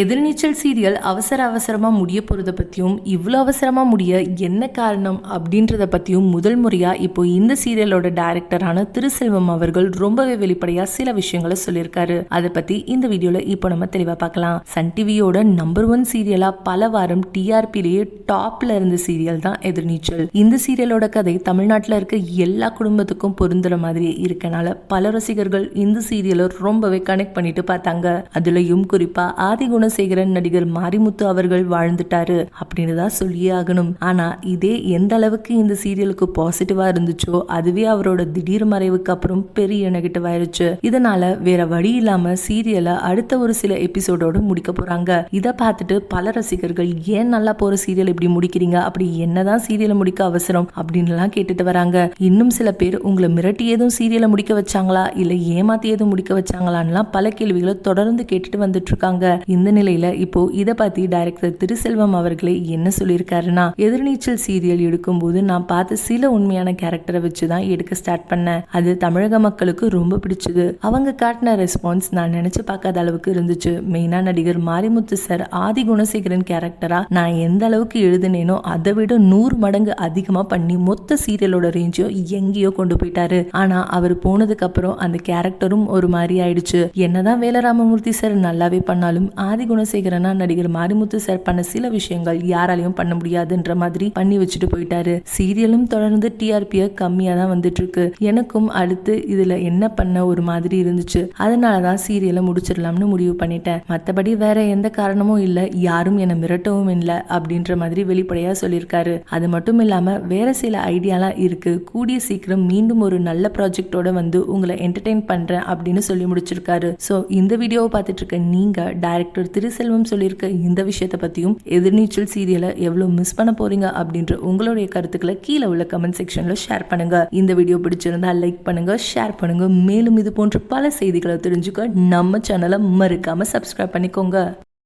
எதிர்நீச்சல் serial அவசர அவசரமாக முடிய போகிறத பற்றியும் இவ்வளோ அவசரமாக முடிய என்ன காரணம் அப்படின்றத பற்றியும் முதல் முறையாக இப்போ இந்த சீரியலோட டைரக்டரான திருசெல்வம் அவர்கள் ரொம்பவே வெளிப்படையாக சில விஷயங்களை சொல்லியிருக்காரு. அதை பற்றி இந்த வீடியோவில் இப்போ நம்ம தெளிவாக பார்க்கலாம். சன் டிவியோட நம்பர் ஒன் சீரியலாக பல வாரம் டிஆர்பிலேயே டாப்ல இருந்த சீரியல் தான் எதிர்நீச்சல். இந்த சீரியலோட கதை தமிழ்நாட்டில் இருக்க எல்லா குடும்பத்துக்கும் பொருந்துற மாதிரி இருக்கனால பல ரசிகர்கள் இந்த சீரியலை ரொம்பவே கனெக்ட் பண்ணிட்டு பார்த்தாங்க. அதுலயும் குறிப்பா ஆதிகுண குணசேகரன் நடிகர் மாரிமுத்து அவர்கள் வாழ்ந்துட்டாரு அப்படின்னு தான் சொல்லியே ஆகணும். ஆனா இதே எந்த அளவுக்கு இந்த சீரியலுக்கு பாசிட்டிவா இருந்துச்சோ அதுவே அவரோட திடீர் மறைவுக்கு அப்புறம் பெரிய நெகட்டிவ் ஆயிருச்சு. இதனால வேற வழி இல்லாம சீரியலை அடுத்த ஒரு சில எபிசோடோட முடிக்க போறாங்க. இதை பார்த்துட்டு பல ரசிகர்கள் ஏன் நல்லா போற சீரியல் இப்படி முடிக்கிறீங்க? அப்படி என்னதான் சீரியலை முடிக்க அவசரம்? அப்படின்னுலாம் கேட்டுட்டு வராங்க. இன்னும் சில பேர் உங்களை மிரட்டி ஏதும் சீரியலை முடிக்க வச்சாங்களா? இல்ல ஏமாத்தி ஏதும் முடிக்க வச்சாங்களான்லாம் பல கேள்விகளை தொடர்ந்து கேட்டுட்டு வந்துட்டு இருக்காங்க. இந்த நிலையில இப்போ இதை பத்தி டைரக்டர் திருசெல்வம் அவர்களே என்ன சொல்லியிருக்காருன்னா எதிர்நீச்சல் சீரியல் எடுக்கும் போது நான் பார்த்த சில உண்மையான கேரக்டரை வச்சு தான் எடுக்க ஸ்டார்ட் பண்ணேன். அது தமிழக மக்களுக்கு ரொம்ப பிடிச்சது. அவங்க காட்டின ரெஸ்பான்ஸ் நான் நினைச்சு பார்க்காத அளவுக்கு இருந்துச்சு. மெயினா நடிகர் மாரிமுத்து சார் ஆதி குணசேகரன் கேரக்டரா நான் எந்த அளவுக்கு எழுதுனேனோ அதை விட நூறு மடங்கு அதிகமா பண்ணி மொத்த சீரியலோட ரேஞ்சையும் எங்கேயோ கொண்டு போயிட்டாரு. ஆனா அவர் போனதுக்கு அப்புறம் அந்த கேரக்டரும் ஒரு மாதிரி ஆயிடுச்சு. என்னதான் வேலராமமூர்த்தி சார் நல்லாவே பண்ணாலும் ஆதி குணசேகரனா நடிகர் மாரிமுத்து சார் பண்ண சில விஷயங்கள் யாராலையும் பண்ண முடியாதுன்ற மாதிரி பண்ணி வச்சுட்டு போயிட்டாரு. சீரியலும் தொடர்ந்து டிஆர்பியை கம்மியா தான் வந்துட்டு இருக்கு எனக்கும் அடுத்து இதுல என்ன பண்ண ஒரு மாதிரி இருந்துச்சு. அதனாலதான் சீரியலை முடிச்சிடலாம்னு முடிவு பண்ணிட்டேன். மத்தபடி வேற எந்த காரணமும் இல்ல. யாரும் என்னை மிரட்டவும் இல்லை அப்படின்ற மாதிரி வெளிப்படையா சொல்லியிருக்காரு. அது மட்டும் இல்லாம வேற சில ஐடியாலாம் இருக்கு. கூடிய சீக்கிரம் மீண்டும் ஒரு நல்ல ப்ராஜெக்டோட வந்து உங்களை என்டர்டெயின் பண்றேன் அப்படின்னு சொல்லி முடிச்சிருக்காரு. ஸோ இந்த வீடியோவை பார்த்துட்டு இருக்க நீங்க டைரக்டர் திருசெல்வம் சொல்லியிருக்க இந்த விஷயத்தை பத்தியும் எதிர்நீச்சல் சீரியலை எவ்வளவு மிஸ் பண்ண போறீங்க அப்படின்ற உங்களுடைய கருத்துக்களை கீழே உள்ள கமெண்ட் செக்ஷன்ல ஷேர் பண்ணுங்க. இந்த வீடியோ பிடிச்சிருந்தா லைக் பண்ணுங்க ஷேர் பண்ணுங்க. மேலும் இது போன்ற பல செய்திகளை தெரிஞ்சுக்க நம்ம சேனலை மறக்காம சப்ஸ்கிரைப் பண்ணிக்கோங்க.